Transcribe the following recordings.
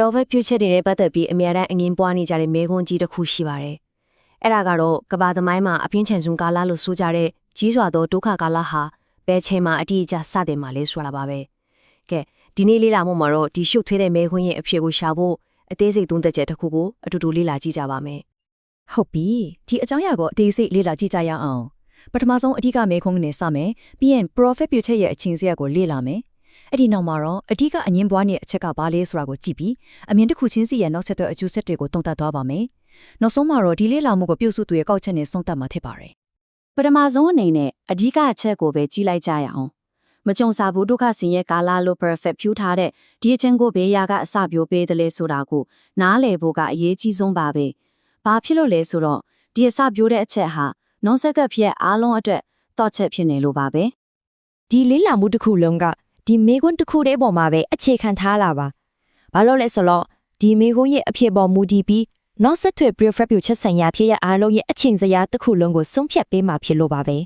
Prophet ပြုချက်တွေနဲ့ပတ်သက်ပြီးအများအားအငင်းပွားနေကြတဲ့မဲခွန်းကြီးတစ်ခုရှိပါတယ်။အဲ့ဒါကတော့ကဘာသမိုင်းမှာအပြင်းထန်ဆုံးကာလလို့ဆိုကြတဲ့ကြီးစွာသောဒုက္ခကာလဟာဘယ်ချိန်မှာအတိအကျစတင်မှာလဲဆိုတာပါပဲ။ကဲဒီနေ့လေ့လာမှုမှာတော့ဒီရှုပ်ထွေးတဲ့မဲခွန်းရဲ့အဖြစ်ကိုရှာဖို့အသေးစိတ်သုံးသက်ချက်တစ်ခုကိုအတူတူလေ့လာကြည့်ကြပါမယ်။ဟုတ်ပြီဒီအကြောင်းအရာကိုအသေးစိတ်လေ့လာကြည့်ကြရအောင်ပထမဆုံးအဓိကမေခွန်းနဲ့စမယ်ပြီးရင် profit ပြုချက်ရဲ့အချင်းစရာကိုလေ့လာမယ် အဲ့ဒီနောက်မှာတော့အဓိကအငင်းပွားနေတဲ့အချက်ကဘာလဲဆိုတာကိုကြည့်ပြီးအမြင်တစ်ခုချင်းစီရဲ့နောက်ဆက်တွဲအကျိုးဆက်တွေကိုသုံးသပ်သွားပါမယ်နောက်ဆုံးမှာတော့ဒီလေ့လာမှုကိုပြုစုသူရဲ့ကောက်ချက်နဲ့ဆုံးသတ်မှာဖြစ်ပါတယ်ပထမဆုံးအနေနဲ့အဓိကအချက်ကိုပဲကြီးလိုက်ကြရအောင်မကြုံစာဘူးဒုက္ခဆင်းရဲကာလလို့ perfect ဖြူထားတဲ့ဒီအချင်းကိုဘေးရာကအစပြိုးပေးတယ်လေဆိုတာကိုနားလည်ဖို့ကအရေးကြီးဆုံးပါပဲဘာဖြစ်လို့လဲဆိုတော့ဒီအစပြိုးတဲ့အချက်ဟာနောင်ဆက်ကဖြစ်အားလုံးအတွက်တော့ချက်ဖြစ်နေလို့ပါပဲဒီလေးလာမှုတစ်ခုလုံးက ဒီမေခွန်းတစ်ခုတည်းပေါ်မှာပဲအခြေခံထားလာပါ။ဘာလို့လဲဆိုတော့ဒီမေခွန်းရဲ့အဖြစ်ပေါ်မူတည်ပြီးနောက်ဆက်တွဲ prefab ချက်ဆိုင်ရာဖြစ်ရအားလုံးရဲ့အချိန်စရာတစ်ခုလုံးကိုဆုံးဖြတ်ပေးမှာဖြစ်လို့ပါပဲ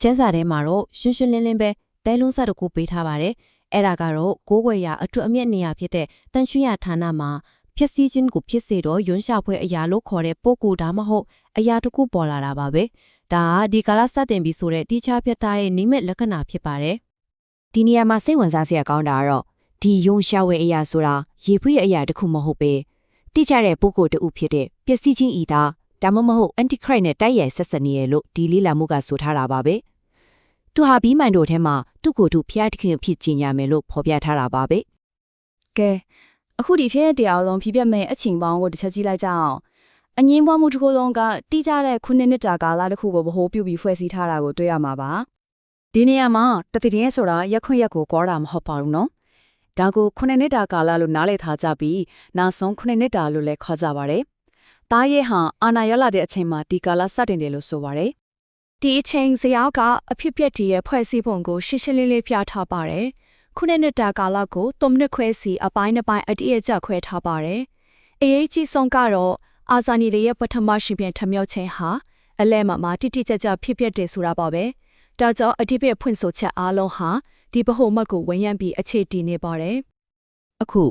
ကျန်းစာထဲမှာတော့ရှင်းရှင်းလင်းလင်းပဲတဲလုံးဆက်တစ်ခုပေးထားပါတယ်။အဲ့ဒါကတော့ကိုးကွယ်ရာအထွတ်အမြတ်နေရာဖြစ်တဲ့တန်ရွှေရဌာနမှာဖြစ်စည်းခြင်းကိုဖြစ်စေတော့ယွန်းရှာဖွဲ့အရာလို့ခေါ်တဲ့ပို့ကိုဒါမှမဟုတ်အရာတစ်ခုပေါ်လာတာပါပဲ။ဒါကဒီကာလစတင်ပြီးဆိုတဲ့တိချာဖြတ်သားရဲ့နိမိတ်လက္ခဏာဖြစ်ပါတယ်။ ဒီနေရာမှာစိတ်ဝင်စားစရာကောင်းတာကတော့ဒီယုံရှာဝဲအရာဆိုတာရေဖွေးအရာတစ်ခုမဟုတ်ပဲတိကျတဲ့ပုဂ္ဂိုလ်တဦးဖြစ်တဲ့ပျက်စီးခြင်းဤသာဒါမှမဟုတ် antichrist နဲ့တိုက်ရိုက်ဆက်စပ်နေရလို့ဒီလေးလာမှုကဆိုထားတာပါပဲ။သူဟာဘီမိုင်တို့ထဲမှာသူ့ကိုယ်သူဖျားတခင်ဖြစ်ကျင်ညာမယ်လို့ဖော်ပြထားတာပါပဲ။ကဲအခုဒီဖြစ်တဲ့တရားလုံးဖြစ်ပြမဲ့အချိန်ပေါင်းကိုတစ်ချက်ကြည့်လိုက်ကြအောင်အငင်းပွားမှုတစ်ခုလုံးကတိကျတဲ့ခုနှစ်နှစ်တာကာလတစ်ခုကိုဗဟိုပြုပြီးဖွဲ့စည်းထားတာကိုတွေ့ရမှာပါ ဒီနေရာမှာတတိယဆိုတာရက်ခွင့်ရက်ကိုကောတာမဟုတ်ပါဘူးနော်ဒါကိုခုနှစ်နှစ်တာကာလလို့နားလည်ထားကြပြီးနောက်ဆုံးခုနှစ်နှစ်တာလို့လည်းခေါ်ကြပါတယ်တားရဲဟာအာနာရလာတဲ့အချိန်မှာဒီကာလစတင်တယ်လို့ဆိုပါတယ်ဒီအချိန်ဇယားကအဖြစ်ပြက်တည်းရဲ့ဖွဲ့စည်းပုံကိုရှင်းရှင်းလင်းလင်းပြထားပါတယ်။ခုနှစ်နှစ်တာကာလကိုသုံးနှစ်ခွဲစီအပိုင်းတစ်ပိုင်းအတည့်အကျခွဲထားပါတယ်။အရေးကြီးဆုံးကတော့အာဇာနည်တွေရဲ့ပထမရှင်ပြန်ထမြောက်ခြင်းဟာအလဲမှာမှာတိတိကျကျဖြစ်ပြက်တယ်ဆိုတာပါပဲ။ ဒါကြောင့်အတိပ္ပယ်ဖွင့်ဆိုချက်အားလုံးဟာဒီဗဟိုမတ်ကိုဝန်ရံပြီးအခြေတည်နေပါတယ်။အခု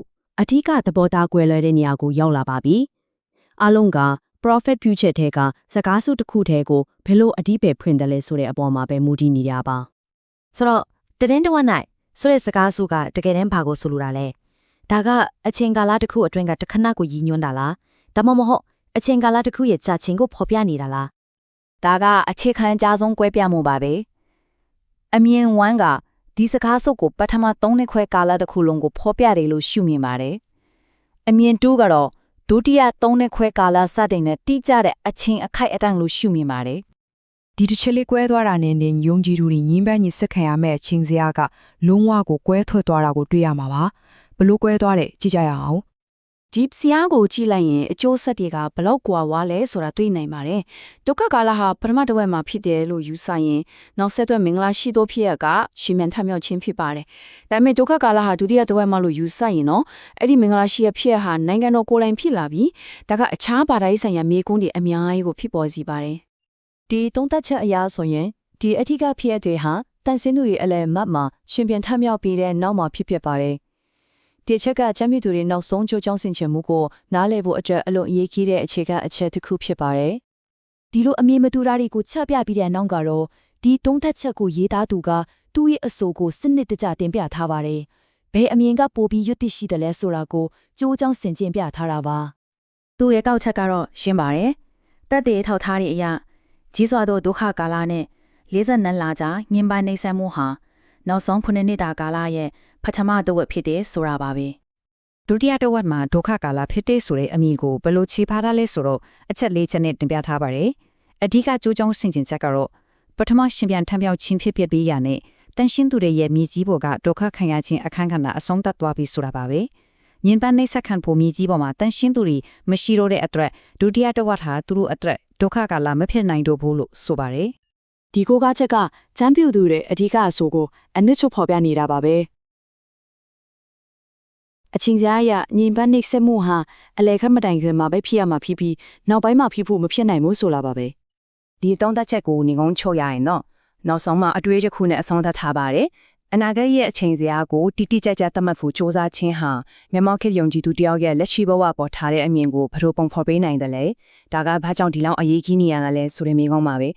အဓိကသဘောထားကွဲလွဲတဲ့နေရာကိုရောက်လာပါပြီ။အားလုံးက prophet ပြုချက်ထဲကစကားစုတစ်ခုထဲကိုဘယ်လိုအဓိပ္ပာယ်ဖွင့်တယ်လဲဆိုတဲ့အပေါ်မှာပဲမူတည်နေကြပါ။ဆိုတော့တရင်တဝက်၌ဆိုတဲ့စကားစုကတကယ်တမ်းဘာကိုဆိုလိုတာလဲ။ဒါကအချိန်ကာလတစ်ခုအတွင်းကတစ်ခဏကိုရည်ညွှန်းတာလား။ဒါမှမဟုတ်အချိန်ကာလတစ်ခုရဲ့ကြာချင်းကိုဖော်ပြနေတာလား။ဒါကအခြေခံအကြဆုံးကွဲပြားမှုပါပဲ အမြင်ဝမ်းကဒီစကားစုပ်ကိုပထမ3နှစ်ခွဲကာလတစ်ခုလုံးကိုဖော်ပြတယ်လို့ရှုမြင်ပါတယ်အမြင်2ကတော့ဒုတိယ3နှစ်ခွဲကာလစတင်တဲ့တိကျတဲ့အချိန်အခိုက်အတန့်လို့ရှုမြင်ပါတယ်ဒီတစ်ချက်လေးကွဲသွားတာနဲ့နဲ့ယုံကြည်သူတွေညင်းပန်းညစ်ဆက်ခံရမယ့်အချင်းစရာကလုံးဝကိုကွဲထွက်သွားတာကိုတွေ့ရမှာပါဘလို့ကွဲသွားတယ်ကြည့်ကြရအောင် ဒီဆရာကိုကြည့်လိုက်ရင်အကျိုးဆက်တွေကဘလောက်ကွာဝါလဲဆိုတာတွေ့နိုင်ပါတယ်။ဒုက္ခကာလဟာပထမတစ်ဝက်မှာဖြစ်တယ်လို့ယူဆရင်နောက်ဆက်တွဲမင်္ဂလာရှိသောဖြစ်ရကရှင်မြန်ထမြောက်ခြင်းဖြစ်ပါတယ်။ဒါပေမဲ့ဒုက္ခကာလဟာဒုတိယတစ်ဝက်မှာလို့ယူဆရင်တော့အဲ့ဒီမင်္ဂလာရှိရဖြစ်ရဟာနိုင်ငံတော်ကိုယ်တိုင်ဖြစ်လာပြီးဒါကအခြားဘာသာရေးဆိုင်ရာမေးခွန်းတွေအများကြီးကိုဖြစ်ပေါ်စေပါတယ်ဒီသုံးသက်ချက်အရာဆိုရင်ဒီအထက်ကဖြစ်ရတွေဟာတန်စင်းသူရဲ့အလဲမတ်မှာရှင်ပြန်ထမြောက်ပြီးတဲ့နောက်မှာဖြစ်ဖြစ်ပါတယ် ဒီချက်ကချမ်းမြေသူတွေနောက်ဆုံးကြိုးကြောင်းဆင်ခြင်မှုကိုနားလည်ဖို့အတွက်အလွန်အရေးကြီးတဲ့အခြေခံအချက်တစ်ခုဖြစ်ပါတယ်ဒီလိုအမြင်မတူတာတွေကိုချပြပြီးတဲ့နောက်ကတော့ဒီသုံးသက်ချက်ကိုရေးသားသူကသူ့ရဲ့အဆိုကိုစနစ်တကျတင်ပြထားပါတယ်ဘယ်အမြင်ကပိုပြီးရွတ်သိရှိတယ်လဲဆိုတာကိုကြိုးကြောင်းဆင်ခြင်ပြထားတာပါသူ့ရဲ့ကောက်ချက်ကတော့ရှင်းပါတယ်။တက်တဲ့ထောက်ထားတဲ့အရာကြီးစွာသောဒုက္ခကာလနဲ့42လကြာညင်ပိုင်းနေဆက်မှုဟာ နောက်ဆုံးခုနှစ်နှစ်တာကာလရဲ့ပထမတစ်ဝက်ဖြစ်တဲ့ဆိုတာပါပဲဒုတိယတစ်ဝက်မှာဒုက္ခကာလဖြစ်တဲ့ဆိုတဲ့အမည်ကိုဘယ်လိုခြေဖားထားလဲဆိုတော့အချက်လေးချက်နဲ့တင်ပြထားပါတယ်။အဓိကကြိုးကြောင်းဆင်ခြင်ချက်ကတော့ပထမရှင်ပြန်ထံပြောက်ချင်းဖြစ်ဖြစ်ပြီးရနဲ့တန်ရှင်းသူတွေရဲ့မြေကြီးပေါ်ကဒုက္ခခံရခြင်းအခန်းကဏ္ဍအဆုံးသတ်သွားပြီဆိုတာပါပဲ။ညင်ပန်းနှိပ်စက်ခံဖို့မြေကြီးပေါ်မှာတန်ရှင်းသူတွေမရှိတော့တဲ့အတွက်ဒုတိယတစ်ဝက်ဟာသူတို့အတွက်ဒုက္ခကာလမဖြစ်နိုင်တော့ဘူးလို့ဆိုပါတယ်။ ဒီကိုကားချက်ကကျမ်းပြူသူတွေအဓိကအဆိုကိုအနစ်ချုပ်ဖော်ပြနေတာပါပဲအချင်းစရာရညီပန်းနှိပ်စက်မှုဟာအလေခတ်မတိုင်ခင်မှာပဲဖြစ်ရမှာဖြစ်ပြီးနောက်ပိုင်းမှာဖြစ်ဖို့မဖြစ်နိုင်ဘူးဆိုလာပါပဲဒီသုံးသက်ချက်ကိုနေကုန်းချုပ်ရရင်တော့နောက်ဆုံးမှအတွေ့အကြုံခုနဲ့အဆုံးသတ်ထားပါတယ်အနာဂတ်ရဲ့အချိန်စရာကိုတိတိကျကျသတ်မှတ်ဖို့စ조사ခြင်းဟာမြန်မာခေတ်ယုံကြည်သူတယောက်ရဲ့လက်ရှိဘဝပေါ်ထားတဲ့အမြင်ကိုဘယ်လိုပုံဖော်ပေးနိုင်တယ်လဲဒါကဘာကြောင့်ဒီလောက်အရေးကြီးနေရတာလဲဆိုတဲ့မိကုံးပါပဲ